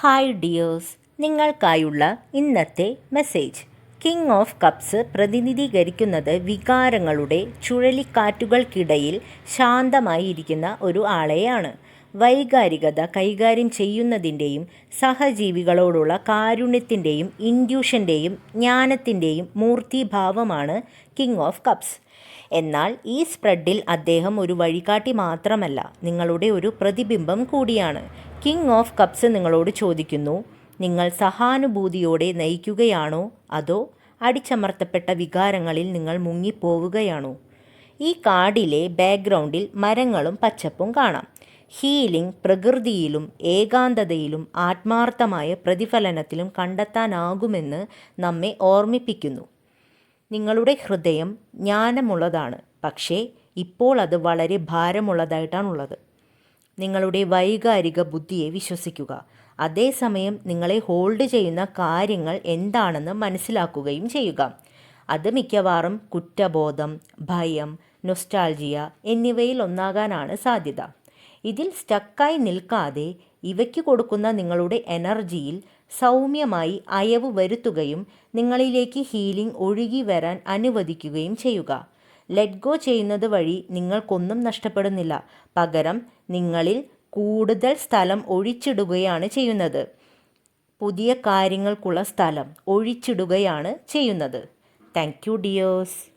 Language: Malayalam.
ഹായ് ഡിയേഴ്സ് നിങ്ങൾക്കായുള്ള ഇന്നത്തെ മെസ്സേജ് കിങ് ഓഫ് കപ്സ് പ്രതിനിധീകരിക്കുന്നത് വികാരങ്ങളുടെ ചുഴലിക്കാറ്റുകൾക്കിടയിൽ ശാന്തമായിരിക്കുന്ന ഒരു ആളെയാണ്. വൈകാരികത കൈകാര്യം ചെയ്യുന്നതിന്റെയും സഹജീവികളോടുള്ള കാരുണ്യത്തിന്റെയും ഇൻഡ്യൂഷന്റെയും ജ്ഞാനത്തിന്റെയും മൂർത്തിഭാവമാണ് കിങ് ഓഫ് കപ്സ് എന്നാൽ ഈ സ്പ്രെഡിൽ അദ്ദേഹം ഒരു വഴികാട്ടി മാത്രമല്ല നിങ്ങളുടെ ഒരു പ്രതിബിംബം കൂടിയാണ്. കിങ് ഓഫ് കപ്സ് നിങ്ങളോട് ചോദിക്കുന്നു. നിങ്ങൾ സഹാനുഭൂതിയോടെ നയിക്കുകയാണോ? അതോ അടിച്ചമർത്തപ്പെട്ട വികാരങ്ങളിൽ നിങ്ങൾ മുങ്ങിപ്പോവുകയാണോ? ഈ കാർഡിലെ ബാക്ക്ഗ്രൗണ്ടിൽ മരങ്ങളും പച്ചപ്പും കാണാം. ഹീലിംഗ് പ്രകൃതിയിലും ഏകാന്തതയിലും ആത്മാർത്ഥമായ പ്രതിഫലനത്തിലും കണ്ടെത്താനാകുമെന്ന് നമ്മെ ഓർമ്മിപ്പിക്കുന്നു. നിങ്ങളുടെ ഹൃദയം ജ്ഞാനമുള്ളതാണ്. പക്ഷേ ഇപ്പോൾ അത് വളരെ ഭാരമുള്ളതായിട്ടാണുള്ളത്. നിങ്ങളുടെ വൈകാരിക ബുദ്ധിയെ വിശ്വസിക്കുക. അതേസമയം നിങ്ങളെ ഹോൾഡ് ചെയ്യുന്ന കാര്യങ്ങൾ എന്താണെന്ന് മനസ്സിലാക്കുകയും ചെയ്യുക. അത് മിക്കവാറും കുറ്റബോധം ഭയം നൊസ്റ്റാൾജിയ എന്നിവയിൽ ഒന്നാകാനാണ് സാധ്യത. ഇതിൽ സ്റ്റക്കായി നിൽക്കാതെ ഇവയ്ക്ക് കൊടുക്കുന്ന നിങ്ങളുടെ എനർജിയിൽ സൗമ്യമായി അയവ് വരുത്തുകയും നിങ്ങളിലേക്ക് ഹീലിംഗ് ഒഴുകി വരാൻ അനുവദിക്കുകയും ചെയ്യുക. ലെറ്റ് ഗോ ചെയ്യുന്നത് വഴി നിങ്ങൾക്കൊന്നും നഷ്ടപ്പെടുന്നില്ല. പകരം നിങ്ങളിൽ കൂടുതൽ സ്ഥലം ഒഴിച്ചിടുകയാണ് ചെയ്യുന്നത്. പുതിയ കാര്യങ്ങൾക്കുള്ള സ്ഥലം ഒഴിച്ചിടുകയാണ് ചെയ്യുന്നത്. Thank you dears